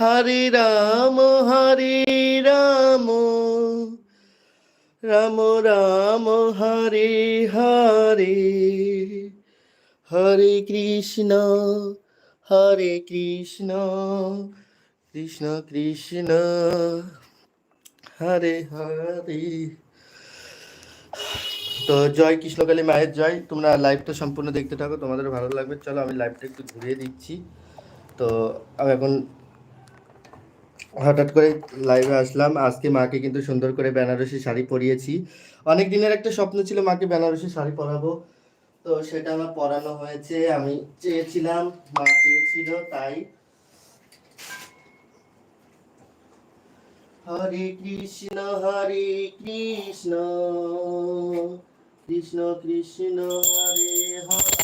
হরে রাম হরে রাম। রাম রাম, হরে হরে। হরে কৃষ্ণ হরে কৃষ্ণ। কৃষ্ণ কৃষ্ণ। হরে হরে। তো জয় কৃষ্ণকালী মায়ের জয়। তোমরা লাইভটা সম্পূর্ণ দেখতে থাকো তোমাদের ভালো লাগবে। চলো আমি লাইভটা একটু ঘুরিয়ে দিচ্ছি। তো এখন হঠাৎ করে লাইভে আসলাম। আজকে মাকে কিন্তু সুন্দর করে বেনারসি শাড়ি পরিয়েছি। অনেক দিনের একটা স্বপ্ন ছিল মাকে বেনারসি শাড়ি পরাবো। তো সেটা আমার পরানো হয়েছে। আমি চেয়েছিলাম, মা চেয়েছিল, তাই। হরে কৃষ্ণ হরে কৃষ্ণ। কৃষ্ণ কৃষ্ণ, হরে হরে।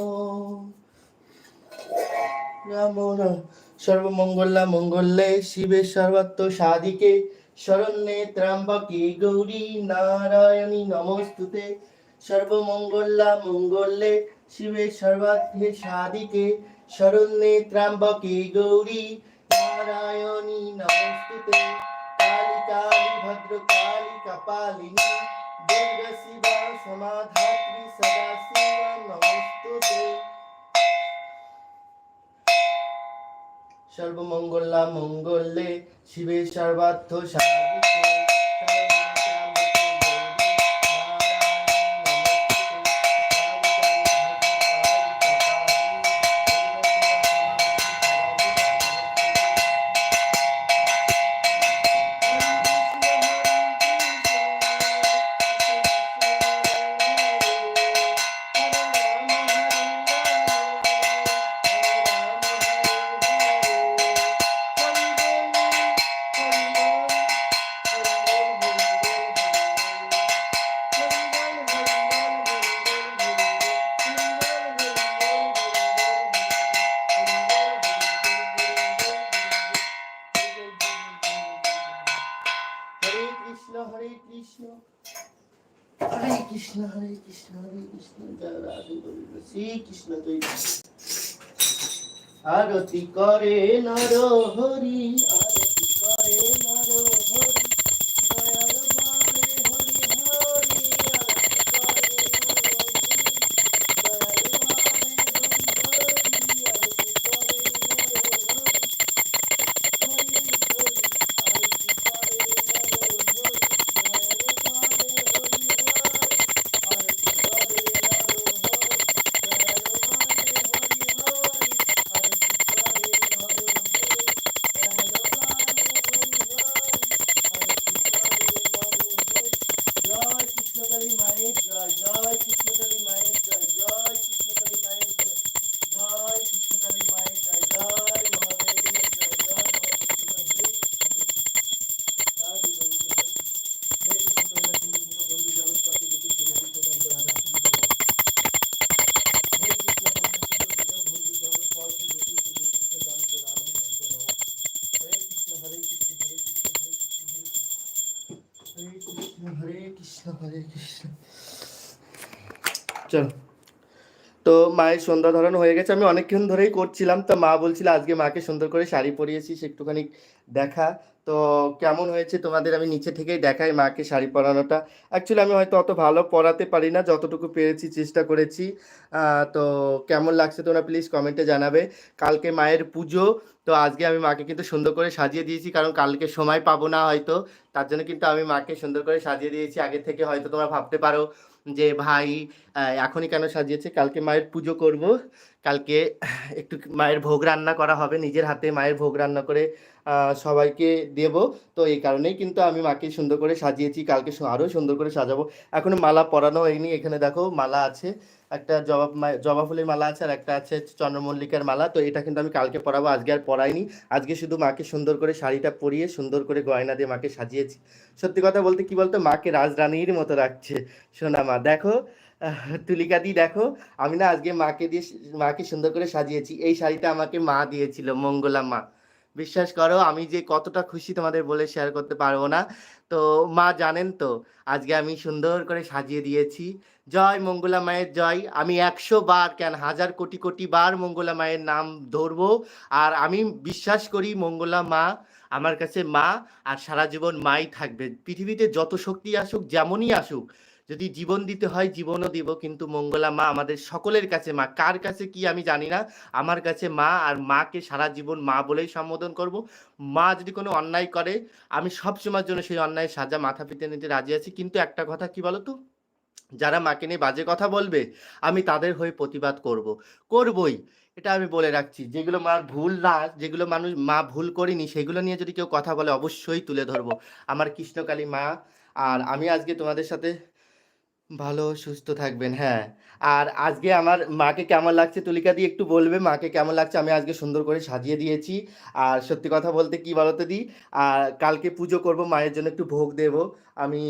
সর্বমঙ্গলা মঙ্গলে শিবে সর্বাত্ম সাধিকে। শরণ্যে ত্র্যম্বকে গৌরী নারায়ণী নমস্তুতে। সর্বমঙ্গলা মঙ্গলে শিবে সর্বার্থে সাধিকে। শরণ্যে ত্র্যম্বকে গৌরী নারায়ণী নমস্তুতে। কালী কালী ভদ্র কালী কপালিনী দুর্গা শিবা সমাধাত্রী সদা সর্বমঙ্গলা মঙ্গলে শিবে সর্বার্থ সাধিকে হরে কৃষ্ণ হরে কৃষ্ণ জয় রাধে গোবিন্দ শ্রী কৃষ্ণ জয় আরতি করে নর হরি আরতি তো মায়ের সন্ধ্যা ধরন হয়ে গেছে, আমি অনেকক্ষণ ধরেই করছিলাম, তো মা বলছিল আজকে মাকে সুন্দর করে শাড়ি পরিয়েছিস, একটুখানি দেখা। তো কেমন হয়েছে তোমাদের? আমি নিচে থেকেই দেখাই মাকে শাড়ি পরানোটা। অ্যাকচুয়ালি আমি হয়তো অত ভালো পরাতে পারি না, যতটুকু পেরেছি, চেষ্টা করেছি। তো কেমন লাগছে তোমরা প্লিজ কমেন্টে জানাবে। কালকে মায়ের পুজো, তো আজকে আমি মাকে কিন্তু সুন্দর করে সাজিয়ে দিয়েছি, কারণ কালকে সময় পাবো না হয়তো। তার জন্য কিন্তু আমি মাকে সুন্দর করে সাজিয়ে দিয়েছি। আগে থেকে হয়তো তোমরা ভাবতে পারো যে, ভাই এখনই কেন সাজিয়েছে? কালকে মায়ের পুজো করব। কালকে একটু মায়ের ভোগ রান্না করা হবে নিজের হাতে, মায়ের ভোগ রান্না করে সবাইকে দেব। তো এই কারণেই কিন্তু আমি মাকে সুন্দর করে সাজিয়েছি। কালকে আরও সুন্দর করে সাজাবো। এখনও মালা পরানো হয়নি। এখানে দেখো মালা আছে। একটা জবা জবা ফুলের মালা আছে আর একটা আছে চন্দ্রমল্লিকার মালা। তো এটা কিন্তু আমি কালকে পরাবো। আজকে আর পরাইনি। আজকে শুধু মাকে সুন্দর করে শাড়িটা পরিয়ে সুন্দর করে গয়না দিয়ে মাকে সাজিয়েছি। সত্যি কথা বলতে কি বলতো? মাকে রাজরানীর মতো রাখছে। সোনা মা, দেখো। তুলিকা দি, দেখো। আমি না আজকে মাকে দিয়ে মাকে সুন্দর করে সাজিয়েছি। এই শাড়িটা আমাকে মা দিয়েছিল, মঙ্গলা মা। বিশ্বাস করো, আমি যে কতটা খুশি তোমাদের বলে শেয়ার করতে পারব না। তো মা জানেন তো, আজকে আমি সুন্দর করে সাজিয়ে দিয়েছি। জয় মঙ্গলা মায়ের জয়। আমি একশো বার কেন হাজার কোটি কোটি বার মঙ্গলা মায়ের নাম ধরবো। আর আমি বিশ্বাস করি মঙ্গলা মা আমার কাছে মা আর সারা জীবন মাই থাকবে। পৃথিবীতে যত শক্তি আসুক, যেমনই আসুক যদি জীবন দিতে হয়, জীবনও দিব। কিন্তু মঙ্গলা মা আমাদের সকলের কাছে মা। কার কাছে কি আমি জানি না। আমার কাছে মা আর মাকে সারা জীবন মা বলেই সম্বোধন করব। মা যদি কোনো অন্যায় করে, আমি সব সময়ের জন্য সেই অন্যায় সাজা মাথা পেতে নিতে রাজি আছি। কিন্তু একটা কথা কি বলো তো যারা মাকে নিয়ে বাজে কথা বলবে, আমি তাদের হয়ে প্রতিবাদ করব। করবই। এটা আমি বলে রাখছি। যেগুলো মার ভুল না, যেগুলো মানুষ মা ভুল করিনি, সেগুলো নিয়ে যদি কেউ কথা বলে, অবশ্যই তুলে ধরবো। আমার কৃষ্ণকালী মা, আর আমি আজকে তোমাদের সাথে ভালো, সুস্থ থাকবেন হ্যাঁ। আর আজকে আমার মাকে কেমন লাগছে তুলিকা দিয়ে একটু বলবে, মাকে কেমন লাগছে আমি আজকে সুন্দর করে সাজিয়ে দিয়েছি। আর সত্যি কথা বলতে কি বলতো দি, আর কালকে পুজো করব, মায়ের জন্য একটু ভোগ দেব। আমি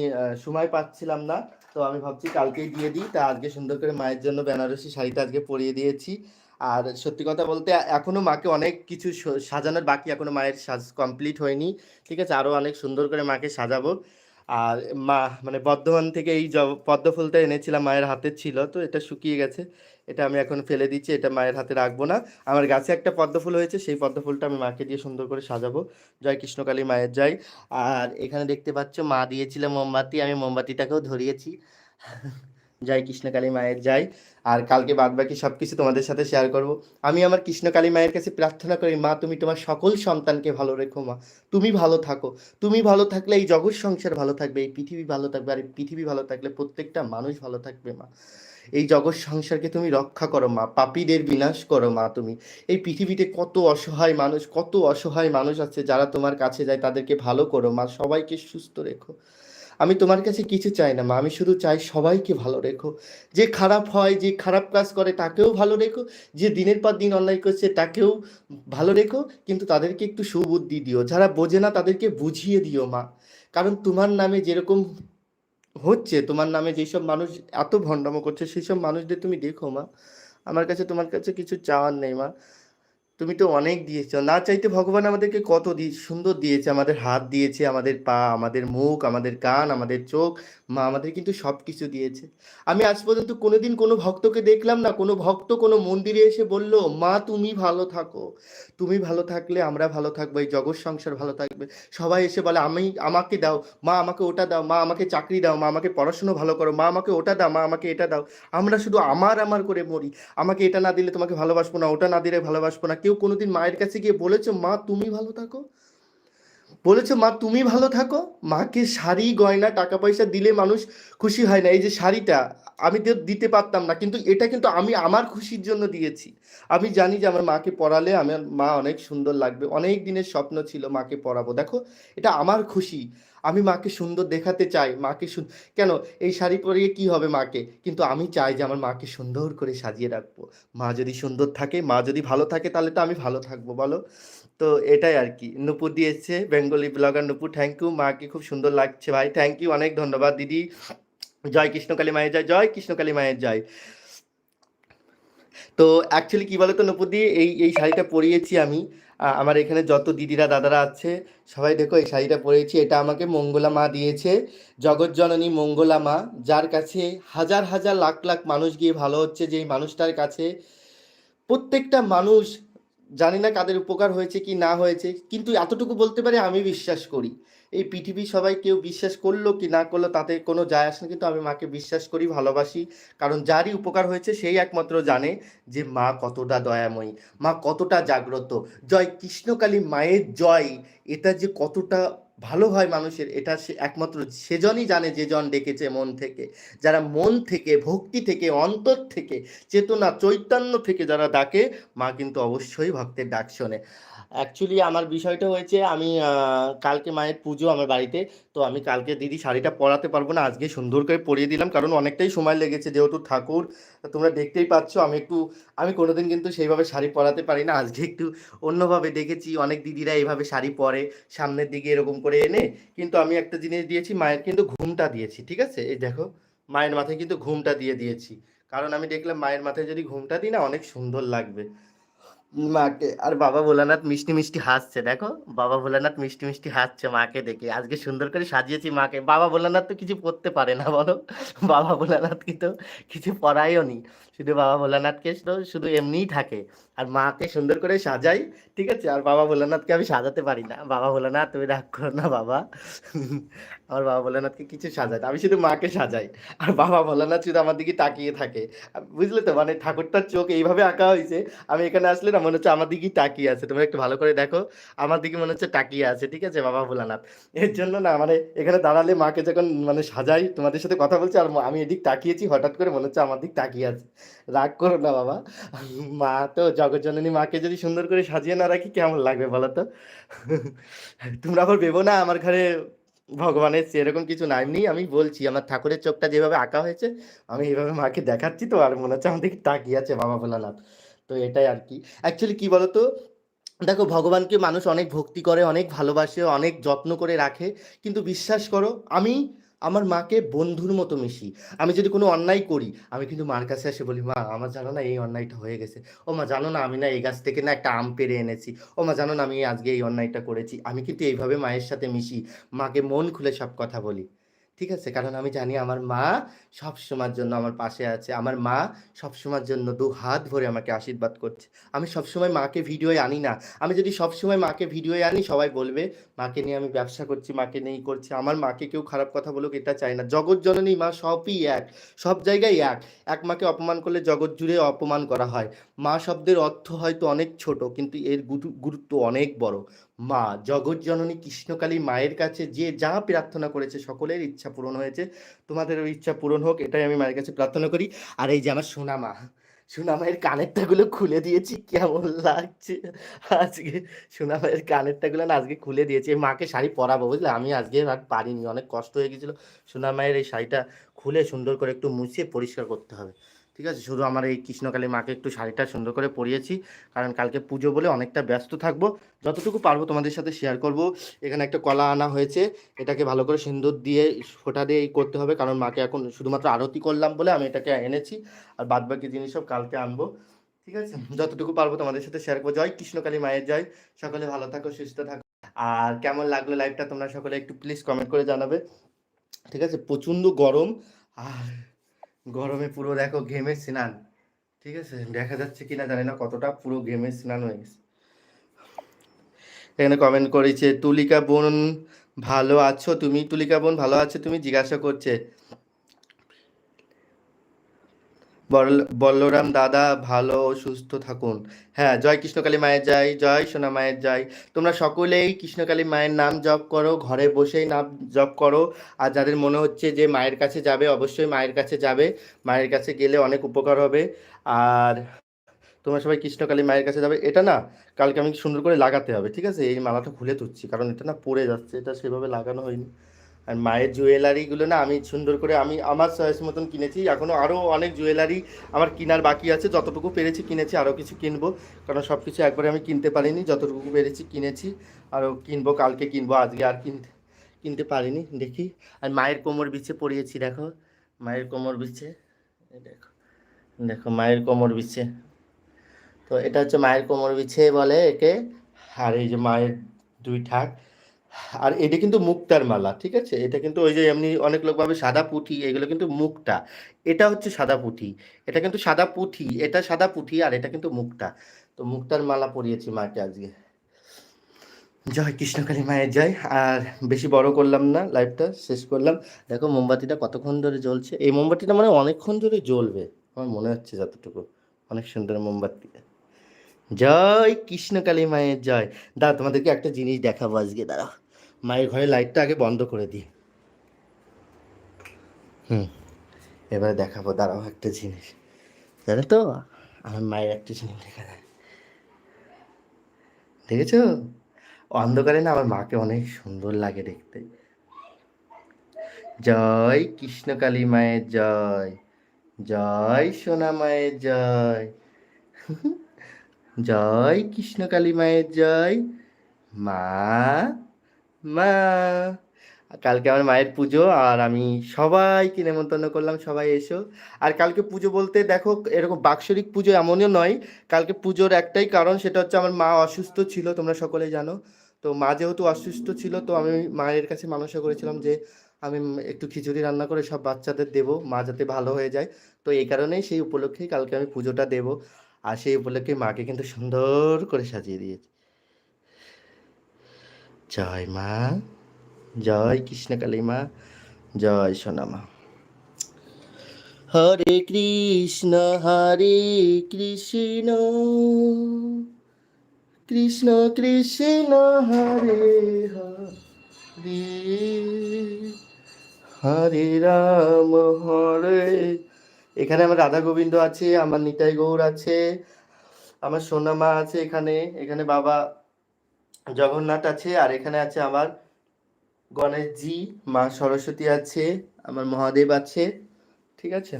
সময় পাচ্ছিলাম না, তো আমি ভাবছি কালকেই দিয়ে দিই। তা আজকে সুন্দর করে মায়ের জন্য বেনারসি শাড়িটা আজকে পরিয়ে দিয়েছি। আর সত্যি কথা বলতে এখনও মাকে অনেক কিছু সাজানোর বাকি এখনও মায়ের সাজ কমপ্লিট হয়নি। ঠিক আছে আরও অনেক সুন্দর করে মাকে সাজাবো। আর মা মানে বর্ধমান থেকে এই পদ্ম ফুলটা এনেছিলাম মায়ের হাতে ছিল, তো এটা শুকিয়ে গেছে। এটা আমি এখন ফেলে দিচ্ছি, এটা মায়ের হাতে রাখব না। আমার গাছে একটা পদ্ম ফুল হয়েছে, সেই পদ্ম ফুলটা আমি মাকে দিয়ে সুন্দর করে সাজাবো। জয় কৃষ্ণকালী মায়ের জয়। আর এখানে দেখতে পাচ্ছ, মা দিয়েছিল মোমবাতি, আমি মোমবাতিটাকেও ধরিয়েছি। জয় কৃষ্ণকালী মায়ের জয় আর কালকে বাদ বাকি সব কিছু তোমাদের সাথে শেয়ার করব। আমি আমার কৃষ্ণকালী মায়ের কাছে প্রার্থনা করি, মা, তুমি তোমার সকল সন্তানকে ভালো রেখো, মা। তুমি ভালো থাকো। তুমি ভালো থাকলে এই জগৎ সংসার ভালো থাকবে, এই পৃথিবী ভালো থাকবে, আর এই পৃথিবী ভালো থাকলে প্রত্যেকটা মানুষ ভালো থাকবে, মা। এই জগৎ সংসারকে তুমি রক্ষা করো, মা। পাপীদের বিনাশ করো, মা, তুমি। এই পৃথিবীতে কত অসহায় মানুষ, কত অসহায় মানুষ আছে যারা তোমার কাছে যায়, তাদেরকে ভালো করো, মা। সবাইকে সুস্থ রেখো। আমি তোমার কাছে কিছু চাই না, মা। আমি শুধু চাই সবাইকে ভালো রেখো। যে খারাপ হয়, যে খারাপ কাজ করে, তাকেও ভালো রেখো। যে দিনের পর দিন অন্যায় করছে, তাকেও ভালো রেখো। কিন্তু তাদেরকে একটু সুবুদ্ধি দিও। যারা বোঝে না, তাদেরকে বুঝিয়ে দিও, মা। কারণ তোমার নামে যেরকম হচ্ছে, তোমার নামে যেসব মানুষ এত ভণ্ডামো করছে সেই সব মানুষদের তুমি দেখো, মা। আমার কাছে তোমার কাছে কিছু চাওয়ার নেই, মা। তুমি তো অনেক দিয়েছ। না চাইতে ভগবান আমাদেরকে কত দি, সুন্দর দিয়েছে। আমাদের হাত দিয়েছে, আমাদের পা, আমাদের মুখ, আমাদের কান, আমাদের চোখ, মা আমাদের কিন্তু সব কিছু দিয়েছে। আমি আজ পর্যন্ত কোনোদিন কোনো ভক্তকে দেখলাম না, কোনো ভক্ত কোনো মন্দিরে এসে বলল, মা, তুমি ভালো থাকো। তুমি ভালো থাকলে আমরা ভালো থাকব, এই জগৎ সংসার ভালো থাকবে। সবাই এসে বলে, আমি, আমাকে দাও। মা, আমাকে ওটা দাও। মা, আমাকে চাকরি দাও। মা, আমাকে পড়াশুনো ভালো করো। মা, আমাকে ওটা দাও। মা, আমাকে এটা দাও। আমরা শুধু আমার আমার করে মরি। আমাকে এটা না দিলে তোমাকে ভালোবাসবো না, ওটা না দিলে ভালোবাসবো না। কেউ কোনোদিন মায়ের কাছে গিয়ে বলেছ, মা, তুমি ভালো থাকো। বলেছ, মা, তুমি ভালো থাকো। মাকে শাড়ি, গয়না, টাকা পয়সা দিলে মানুষ খুশি হয় না। এই যে শাড়িটা আমি দিতে পারতাম না, কিন্তু এটা কিন্তু আমি আমার খুশির জন্য দিয়েছি। আমি জানি যে আমার মাকে পড়ালে আমার মা অনেক সুন্দর লাগবে, অনেক দিনের স্বপ্ন ছিল মাকে পড়াবো। দেখো, এটা আমার খুশি। আমি মাকে সুন্দর দেখাতে চাই, মাকে কেন? এই শাড়ি পরিয়ে কি হবে মাকে? কিন্তু আমি চাই যে আমার মাকে সুন্দর করে সাজিয়ে রাখব। মা যদি সুন্দর থাকে, মা যদি ভালো থাকে, তাহলে তো আমি ভালো থাকব, বলো? তো এটাই আর কি। নুপুর দিয়েছে, Bengali blogger Nupur thank you মাকে খুব সুন্দর লাগছে ভাই। থ্যাংক ইউ অনেক ধন্যবাদ দিদি। জয় কৃষ্ণকালী মায়ের জয় জয় কৃষ্ণকালী মায়ের জয়। তো অ্যাকচুয়ালি কি বলতো নপুদি, এই এই শাড়িটা পরিয়েছি আমি। আমার এখানে যত দিদিরা, দাদারা আছে, সবাই দেখো এই শাড়িটা পরিয়েছি। এটা আমাকে মঙ্গলা মা দিয়েছে জগৎজননী মঙ্গলা মা, যার কাছে হাজার হাজার, লাখ লাখ মানুষ গিয়ে ভালো হচ্ছে। যে মানুষটার কাছে প্রত্যেকটা মানুষ জানি না কাদের উপকার হয়েছে কি না হয়েছে, কিন্তু এতটুকু বলতে পারি আমি বিশ্বাস করি। এই পৃথিবী সবাই কেউ বিশ্বাস করল কি না করল তাতে কোনো যায় আসে না, কিন্তু আমি মাকে বিশ্বাস করি, ভালোবাসি। কারণ যারই উপকার হয়েছে সেই একমাত্র জানে যে মা কতটা দয়াময়ী, মা কতটা জাগ্রত। জয় কৃষ্ণকালী মায়ের জয়, এটা যে কতটা ভালো হয় মানুষের, এটা সে একমাত্র সেজনই জানে যে জন ডেকেছে মন থেকে। যারা মন থেকে, ভক্তি থেকে, অন্তর থেকে, চেতনা, চৈতন্য থেকে যারা ডাকে, মা কিন্তু অবশ্যই ভক্তের ডাক শোনে। অ্যাকচুয়ালি আমার বিষয়টা হয়েছে, আমি কালকে মায়ের পুজো আমার বাড়িতে, তো আমি কালকে দিদি শাড়িটা পরাতে পারব না, আজকে সুন্দর করে পরিয়ে দিলাম, কারণ অনেকটাই সময় লেগেছে যেহেতু ঠাকুর, তোমরা দেখতেই পাচ্ছ, আমি একটু, আমি কোনোদিন কিন্তু সেইভাবে শাড়ি পরাতে পারি না, আজকে একটু অন্যভাবে দেখেছি, অনেক দিদিরা এইভাবে শাড়ি পরে, সামনের দিকে এরকম করে এনে, কিন্তু আমি একটা জিনিস দিয়েছি, মায়ের কিন্তু ঘুমটা দিয়েছি, ঠিক আছে? এই দেখো, মায়ের মাথায় কিন্তু ঘুমটা দিয়ে দিয়েছি, কারণ আমি দেখলাম মায়ের মাথায় যদি ঘুমটা দিই না, অনেক সুন্দর লাগবে। মাকে, আর বাবা ভোলানাথ মিষ্টি মিষ্টি হাসছে, দেখো? বাবা ভোলানাথ মিষ্টি মিষ্টি হাসছে মাকে দেখে। আজকে সুন্দর করে সাজিয়েছি মাকে। বাবা ভোলানাথ তো কিছু পড়তে পারে না, বলো? বাবা ভোলানাথ তো কিছু পড়ায়ও নি। শুধু বাবা ভোলানাথকে শুধু এমনিই থাকে। আর মাকে সুন্দর করে সাজাই, ঠিক আছে? আর বাবা ভোলানাথকে আমি সাজাতে পারি না। বাবা ভোলানাথ, তুমি রাগ করো না বাবা। আমার বাবা ভোলানাথকে কিছু সাজাই। আমি শুধু মাকে সাজাই। আর বাবা ভোলানাথ শুধু আমার দিকে তাকিয়ে থাকে। বুঝলে তো মানে ঠাকুরটার চোখ এইভাবে আঁকা হয়েছে, আমি এখানে আসলে না মনে হচ্ছে আমার দিকেই তাকিয়ে আছে। তোমরা একটু ভালো করে দেখো, আমার দিকে মনে হচ্ছে তাকিয়ে আছে, ঠিক আছে? বাবা ভোলানাথ। এর জন্য না মানে এখানে দাঁড়ালে মাকে যখন মানে সাজাই, তোমাদের সাথে কথা বলছি, আর আমি এদিক তাকিয়েছি, হঠাৎ করে মনে হচ্ছে আমার দিক তাকিয়ে আছে। রাগ করো না বাবা। মা তো জগৎজননী মাকে যদি সুন্দর করে সাজিয়ে না রাখি, কেমন লাগবে বলো তো? তোমরা আবার ভেবো না, আমার ঘরে ভগবানের সেরকম কিছু না এমনি আমি বলছি, আমার ঠাকুরের চোখটা যেভাবে আঁকা হয়েছে, আমি এইভাবে মাকে দেখাচ্ছি তো, আর মনে হচ্ছে আমাদের তাকিয়ে আছে বাবা ভোলানাথ। তো এটাই আর কি। অ্যাকচুয়ালি কি বলতো দেখো, ভগবানকে মানুষ অনেক ভক্তি করে, অনেক ভালোবাসে, অনেক যত্ন করে রাখে। কিন্তু বিশ্বাস করো, আমি আমার মাকে বন্ধুর মতো মিশি। আমি যদি কোনো অন্যায় করি, আমি কিন্তু মার কাছে এসে বলি, মা, আমার জানো না এই অন্যায়টা হয়ে গেছে। ও মা, জানো না আমি না এই গাছ থেকে না একটা আম পেরে এনেছি। ও মা, জানো না আমি আজকে এই অন্যায়টা করেছি। আমি কিন্তু এইভাবে মায়ের সাথে মিশি। মাকে মন খুলে সব কথা বলি। ঠিক আছে? কারণ আমি জানি আমার মা সব সময়ের জন্য আমার পাশে আছে। আমার মা সব সময়ের জন্য দু হাত ভরে আমাকে আশীর্বাদ করছে। আমি সবসময় মাকে ভিডিওয়ে আনি না। আমি যদি সবসময় মাকে ভিডিওয়ে আনি, সবাই বলবে, মাকে নিয়ে আমি ব্যবসা করছি, মাকে নিয়েই করছি। আমার মাকে কেউ খারাপ কথা বলুক, এটা চাই না। জগৎ জননী মা সবই এক। সব জায়গায় এক। এক মাকে অপমান করলে জগৎ জুড়ে অপমান করা হয়। মা শব্দের অর্থ হয়তো অনেক ছোট, কিন্তু এর গুরু- গুরুত্ব অনেক বড়। মা, জগৎ জননী কৃষ্ণকালী মায়ের কাছে যে যা প্রার্থনা করেছে সকলের ইচ্ছা পূরণ হয়েছে। তোমাদেরও ইচ্ছা পূরণ হোক, এটাই আমি মায়ের কাছে প্রার্থনা করি। আর এই যে আমার সোনা মা, সোনা মায়ের কানেরটাগুলো খুলে দিয়েছি, কেমন লাগছে? আজকে সোনা মায়ের কানেরটাগুলো না আজকে খুলে দিয়েছি। মাকে শাড়ি পরাবো, বুঝলে? আমি আজকে আর পারিনি, অনেক কষ্ট হয়ে গেছিল সোনা মায়ের এই শাড়িটা খুলে সুন্দর করে একটু মুছিয়ে পরিষ্কার করতে হবে। ঠিক আছে? শুধু আমার এই কৃষ্ণকালী মাকে একটু শাড়িটা সুন্দর করে পরিয়েছি। কারণ কালকে পুজো বলে অনেকটা ব্যস্ত থাকব। যতটুকু পারব তোমাদের সাথে শেয়ার করব। এখানে একটা কলা আনা হয়েছে। এটাকে ভালো করে সিন্দুর দিয়ে ফোটা দিয়ে করতে হবে। কারণ মাকে এখন শুধুমাত্র আরতি করলাম বলে আমি এটাকে এনেছি। আর বাদ বাকি জিনিস সব কালকে আনব। ঠিক আছে? যতটুকু পারব তোমাদের সাথে শেয়ার করব। জয় কৃষ্ণকালী মায়ের জয়। সকলে ভালো থাকো, সুস্থ থাকো। আর কেমন লাগল লাইভটা তোমরা সকলে একটু প্লিজ কমেন্ট করে জানাবে। ঠিক আছে? প্রচণ্ড গরম। আর গরমে পুরো দেখো ঘেমে স্নান। ঠিক আছে? দেখা যাচ্ছে কিনা জানি না কতটা পুরো ঘেমে স্নান হয়ে গেছে। এখানে কমেন্ট করেছে, তুলিকা বোন ভালো আছো? তুমি, তুলিকা বোন ভালো আছো? তুমি জিজ্ঞাসা করছে বলরাম দাদা ভালো ও সুস্থ থাকুন। হ্যাঁ জয় কৃষ্ণকালী মায়ের জয় জয় সোনা মায়ের জয়। তোমরা সকলেই কৃষ্ণকালী মায়ের নাম জপ করো, ঘরে বসেই নাম জপ করো। আর যাদের মনে হচ্ছে যে মায়ের কাছে যাবে, অবশ্যই মায়ের কাছে যাবে। মায়ের কাছে গেলে অনেক উপকার হবে। আর তোমরা সবাই কৃষ্ণকালী মায়ের কাছে যাবে। এটা না, কালকে আমি সুন্দর করে লাগাতে হবে, ঠিক আছে? এই মালাটা খুলে তুলছি, কারণ এটা না পড়ে যাচ্ছে, এটা সেভাবে লাগানো হয়নি। আর মায়ের জুয়েলারিগুলো না আমি সুন্দর করে আমি আমার চয়েস মতন কিনেছি। এখনও আরও অনেক জুয়েলারি আমার কেনার বাকি আছে। যতটুকু পেরেছি কিনেছি আরও কিছু কিনবো। কারণ সব কিছু একবারে আমি কিনতে পারিনি। যতটুকু পেরেছি কিনেছি আরও কিনবো, কালকে কিনবো, আজকে আর কিনতে কিনতে পারিনি। দেখি। আর মায়ের কোমর বিছে পরিয়েছি দেখো। মায়ের কোমর বিছে দেখো। দেখো, মায়ের কোমর বিছে তো এটা হচ্ছে মায়ের কোমর বিছে বলে একে। আর এই যে মায়ের দুই ঠাক। আর এটা কিন্তু মুক্তার মালা, ঠিক আছে? এটা কিন্তু ওই যে এমনি অনেক লোক ভাবে সাদা পুঁথি, এগুলো কিন্তু মুক্তা। এটা হচ্ছে সাদা পুঁথি। এটা কিন্তু সাদা পুঁথি, এটা সাদা পুঁথি আর এটা কিন্তু মুক্তা। তো মুক্তার মালা পরিয়েছি মাকে আজকে। জয় কৃষ্ণকালী মায়ের জয়। আর বেশি বড় করলাম না লাইভটা শেষ করলাম। দেখো মোমবাতিটা কতক্ষণ ধরে জ্বলছে। এই মোমবাতিটা মানে অনেকক্ষণ ধরে জ্বলবে। আমার মনে হচ্ছে যতটুকু। অনেক সুন্দর মোমবাতি। জয় কৃষ্ণকালী মায়ের জয়। দাঁড়া তোমাদেরকে একটা জিনিস দেখাবো আজকে, দাঁড়াও। মায়ের ঘরে লাইটটা আগে বন্ধ করে দিই। হুম, এবারে দেখাবো, দাঁড়াও একটা জিনিস। জানো তো, আমার মায়ের একটা জিনিস দেখা যায়। দেখেছ? অন্ধকারে না আমার মাকে অনেক সুন্দর লাগে দেখতে। জয় কৃষ্ণকালী মায়ের জয় জয় সোনা মায়ের জয় জয় কৃষ্ণকালী মায়ের জয়, মা মা। কালকে আমার মায়ের পুজো, আর আমি সবাইকে নেমন্তন্ন করলাম, সবাই এসো। আর কালকে পুজো বলতে দেখো, এরকম বাৎসরিক পুজো এমনও নয়, কালকে পুজোর একটাই কারণ, সেটা হচ্ছে আমার মা অসুস্থ ছিল, তোমরা সকলেই জানো। তো মা যেহেতু অসুস্থ ছিল, তো আমি মায়ের কাছে মানসা করেছিলাম যে, আমি একটু খিচুড়ি রান্না করে সব বাচ্চাদের দেবো, মা যাতে ভালো হয়ে যায়। তো এই কারণেই সেই উপলক্ষেই কালকে আমি পুজোটা দেবো। আর সেই উপলক্ষে মাকে কিন্তু সুন্দর করে সাজিয়ে দিয়েছি। জয় মা, জয় কৃষ্ণকালী মা জয় সোনা মা। হরে কৃষ্ণ হরে কৃষ্ণ কৃষ্ণ কৃষ্ণ, হরে হরে হরে রাম, হরে। এখানে আমার রাধা গোবিন্দ আছে, আমার নিতাই গৌর আছে, আমার সোনা মা আছে এখানে এখানে বাবা জগন্নাথ আছে, আর এখানে আছে আমার গণেশজি, মা সরস্বতী আছে, আমার মহাদেব আছে, ঠিক আছে?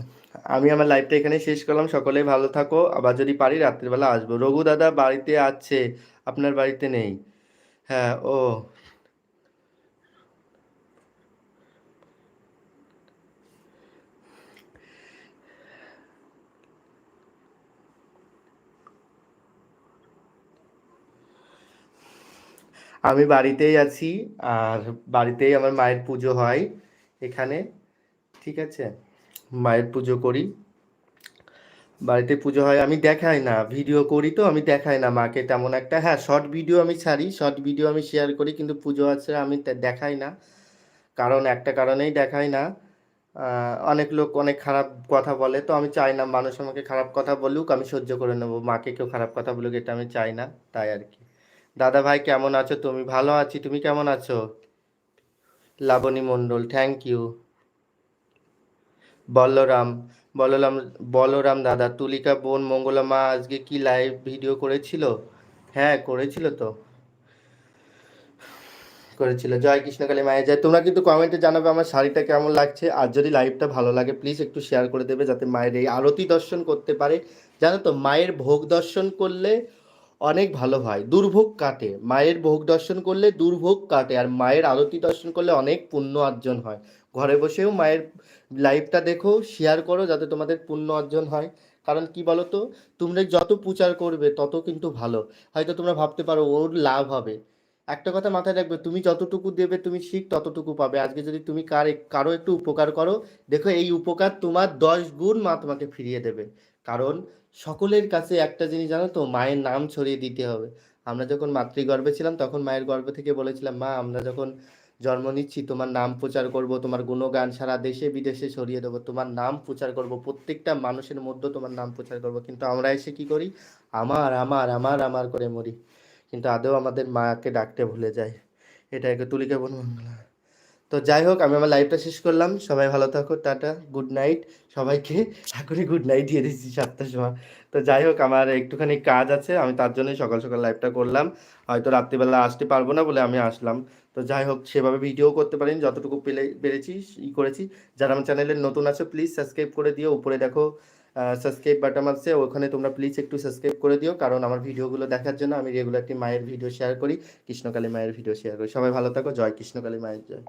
আমি আমার লাইফটা এখানে শেষ করলাম, সকলে ভালো থাকো। আবার যদি পারি, রাত্রিবেলা আসব। রঘু দাদা বাড়িতে আছে, আপনার বাড়িতে নেই। হ্যাঁ ও। আমি বাড়িতেই আছি, আর বাড়িতেই আমার মায়ের পুজো হয় এখানে, ঠিক আছে? মায়ের পুজো করি। বাড়িতে পুজো হয়, আমি দেখাই না, ভিডিও করি তো, আমি দেখাই না মাকে তেমন একটা। হ্যাঁ শর্ট ভিডিও আমি ছাড়ি শর্ট ভিডিও আমি শেয়ার করি, কিন্তু পুজো আছে, আমি দেখাই না। কারণ একটা কারণেই দেখাই না। অনেক লোক অনেক খারাপ কথা বলে, তো আমি চাই না মানুষ আমাকে খারাপ কথা বলুক, আমি সহ্য করে নেব। মাকে কেউ খারাপ কথা বলুক, এটা আমি চাই না, তাই আর কি। দাদা ভাই কেমন আছো? তুমি ভালো আছি, তুমি কেমন আছো? লাবণী মণ্ডল থ্যাংক ইউ বলরাম বলরাম বলরাম দাদা, তুলিকা বোন, মঙ্গলা মা, আজকে কি লাইভ ভিডিও করেছিল? হ্যাঁ করেছিল তো। করেছিল। জয় কৃষ্ণকালী মায়ের জয়। তোমরা কিন্তু কমেন্টে জানাবে আমার শাড়িটা কেমন লাগছে। আর যদি লাইভটা ভালো লাগে প্লিজ একটু শেয়ার করে দেবে, যাতে মায়ের এই আরতি দর্শন করতে পারে। জানো তো, মায়ের ভোগ দর্শন করলে অনেক ভালো হয় দুর্ভোগ কাটে। মায়ের ভোগ দর্শন করলে দুর্ভোগ কাটে আর মায়ের আরতি দর্শন করলে অনেক পুণ্য অর্জন হয়। ঘরে বসেও মায়ের লাইভটা দেখো শেয়ার করো যাতে তোমাদের পুণ্য অর্জন হয়। কারণ কি বলো তো তোমরা যত প্রচার করবে তত কিন্তু ভালো। হয়তো তোমরা ভাবতে পারো ওর লাভ হবে। একটা কথা মাথায় রাখবে, তুমি যতটুকু দেবে, তুমি ঠিক ততটুকু পাবে। আজকে যদি তুমি কার, কারও একটু উপকার করো, দেখো এই উপকার তোমার দশ গুণ মা তোমাকে ফিরিয়ে দেবে। কারণ সকলের কাছে একটা জিনিস জানো তো, মায়ের নাম ছড়িয়ে দিতে হবে। আমরা যখন মাতৃগর্ভে ছিলাম, তখন মায়ের গর্ভ থেকে বলেছিলাম, মা, আমরা যখন জন্ম নিচ্ছি, তোমার নাম প্রচার করব, তোমার গুণগান সারা দেশে বিদেশে ছড়িয়ে দেবো, তোমার নাম প্রচার করব, প্রত্যেকটা মানুষের মধ্যে তোমার নাম প্রচার করব। কিন্তু আমরা এসে কি করি? আমার আমার আমার আমার করে মরি। কিন্তু আদৌ আমাদের মাকে ডাকতে ভুলে যায় এটা একে তুলিকা বোন তো যাই হোক, আমি আমার লাইভটা শেষ করলাম। সবাই ভালো থাকো, টাটা গুড নাইট সবাইকে এখনই গুড নাইট দিয়ে দিচ্ছি সাতটার সময়। তো যাই হোক, আমার একটুখানি কাজ আছে, আমি তার জন্যই সকাল সকাল লাইভটা করলাম। হয়তো রাত্রিবেলা আসতে পারব না বলে আমি আসলাম। তো যাই হোক, সেভাবে ভিডিও করতে পারিনি, যতটুকু পেলে, পেরেছি, ই করেছি। যারা আমার চ্যানেলে নতুন আছে প্লিজ সাবস্ক্রাইব করে দিও। উপরে দেখো সাবস্ক্রাইব বাটন আছে, ওখানে তোমরা প্লিজ একটু সাবস্ক্রাইব করে দিও। কারণ আমার ভিডিওগুলো দেখার জন্য আমি রেগুলারলি মায়ের ভিডিও শেয়ার করি, কৃষ্ণকালী মায়ের ভিডিও শেয়ার করি। সবাই ভালো থাকো, জয় কৃষ্ণকালী মায়ের জয়।